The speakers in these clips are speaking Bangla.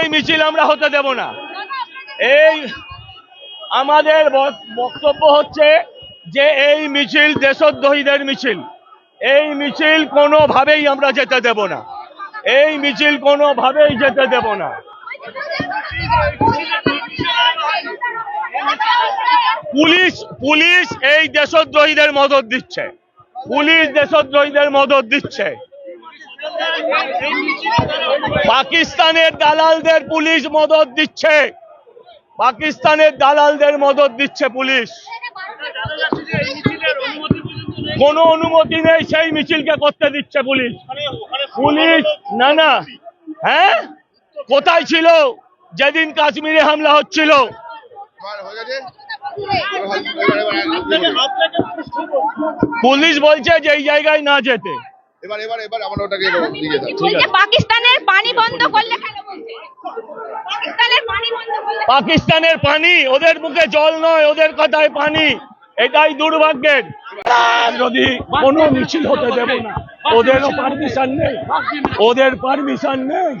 এই মিছিল আমরা হতে দেব না। এই আমাদের বক্তব্য হচ্ছে যে এই মিছিল দেশদ্রোহীদের মিছিল। এই মিছিল কোনোভাবেই আমরা যেতে দেব না। এই মিছিল কোনোভাবেই যেতে দেব না। পুলিশ পুলিশ এই দেশদ্রোহীদের মদত দিচ্ছে। পুলিশ দেশদ্রোহীদের মদত দিচ্ছে। পাকিস্তানের দালালদের পুলিশ মদত দিচ্ছে। পাকিস্তানের দালালদের মদত দিচ্ছে পুলিশ। কোনো অনুমতি নেই, সেই মিছিলকে করতে দিচ্ছে পুলিশ। পুলিশ, না না। হ্যাঁ? কোথায় ছিল? যেদিন কাশ্মীরে হামলা হচ্ছিল। পুলিশ বলছে যে এই জায়গায় না যেতে। এবার এবার এবার আমার ওটাকে দিয়ে দাও বলছে পাকিস্তানের পানি বন্ধ করলে কেন বলছে? পাকিস্তানের পানি বন্ধ করলে পাকিস্তানের পানি ওদের মুখে জল নয় ওদের কথায় পানি। এটাই দুর্ভাগ্যের। আর যদি কোনো মিছিল হতে দেব না ওদেরও পারমিশন নেই। ওদের পারমিশন নেই।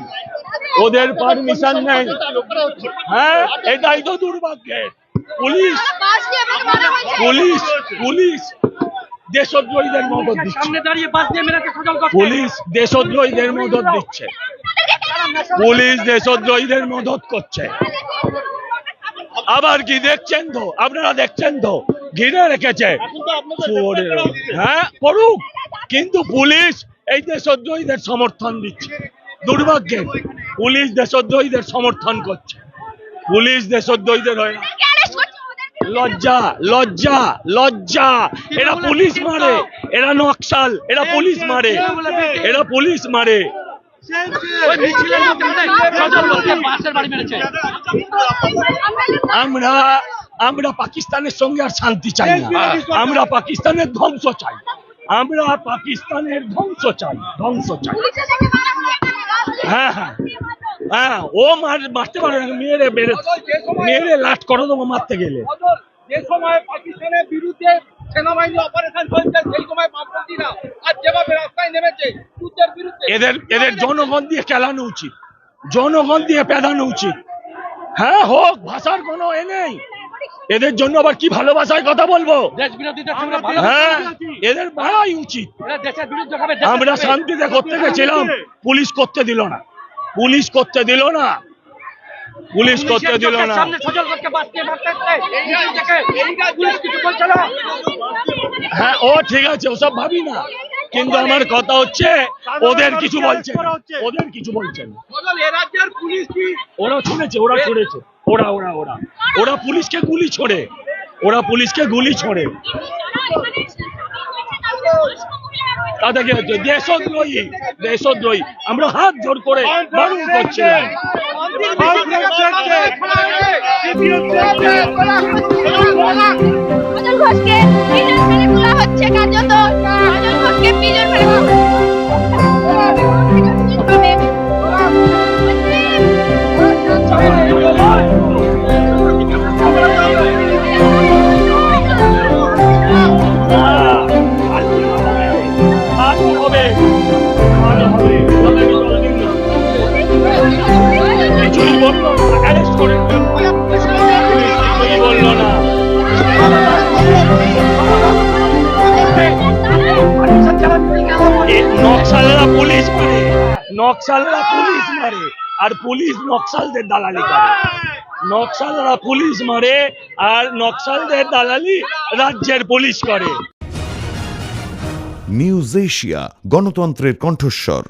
ওদের পারমিশন নেই। হ্যাঁ এটাই তো দুর্ভাগ্যের। Police police police. দেশদ্রোহীদের মদত দিচ্ছে। সামনে দাঁড়িয়ে বাস দিয়ে মেরেছে সজল করছে? পুলিশ দেশদ্রোহীদের মদত দিচ্ছে। পুলিশ দেশদ্রোহীদের মদত করছে। আবার কি দেখছেন তো? আপনারা দেখছেন তো? ঘিরে রেখেছে। হ্যাঁ করুক কিন্তু পুলিশ এই দেশদ্রোহীদের সমর্থন দিচ্ছে। দুর্ভাগ্যের পুলিশ দেশদ্রোহীদের সমর্থন করছে। পুলিশ দেশদ্রোহীদের হয় না। লজ্জা লজ্জা লজ্জা। এরা পুলিশ মারে এরা নকশাল এরা পুলিশ মারে এরা পুলিশ মারে। আমরা আমরা পাকিস্তানের সঙ্গে আর শান্তি চাই না। আমরা পাকিস্তানের ধ্বংস চাই। আমরা পাকিস্তানের ধ্বংস চাই ধ্বংস চাই। হ্যাঁ হ্যাঁ। হ্যাঁ ও মার মারতে পারে না মেরে মেরে মেরে লাট করে দেবো মারতে গেলে। যে সময় পাকিস্তানের বিরুদ্ধে সেনাবাহিনী অপারেশন চলছে সেই সময় বামপন্থীরা আর যেভাবে রাস্তায় নেমেছে যুদ্ধের বিরুদ্ধে। এদের এদের জনগণ দিয়ে খেলানো উচিত। জনগণ দিয়ে পেদানো উচিত। হ্যাঁ হোক ভাষার কোনো এ নেই। এদের জন্য আবার কি ভালোবাসায় কথা বলব? হ্যাঁ এদের বাড়াই উচিত। আমরা শান্তিতে করতে গেছিলাম পুলিশ করতে দিল না। পুলিশ করতে দিল না। পুলিশ করতে দিল না। হ্যাঁ ও ঠিক আছে ওসব ভাবি না। কিন্তু আমার কথা হচ্ছে ওদের কিছু বলছে। ওদের কিছু বলছে না। সজল এ রাজ্যের পুলিশ কি? ওরা ছুঁড়েছে ওরা ছুঁড়েছে ওরা ওরা ওরা। ওরা পুলিশকে গুলি ছোড়ে। ওরা পুলিশকে গুলি ছোড়ে। তাদেরকে দেশদ্রোহী দেশদ্রোহী। আমরা হাত জোর করে বারণ সজল ঘোষকে পুলিশ মারে, নকশালরা পুলিশ মারে, আর পুলিশ নকশালদের দালালি করে। নকশালরা পুলিশ মারে, আর নকশালদের দালালি রাজ্যের পুলিশ করে। নিউজ এশিয়া, গণতন্ত্রের কণ্ঠস্বর।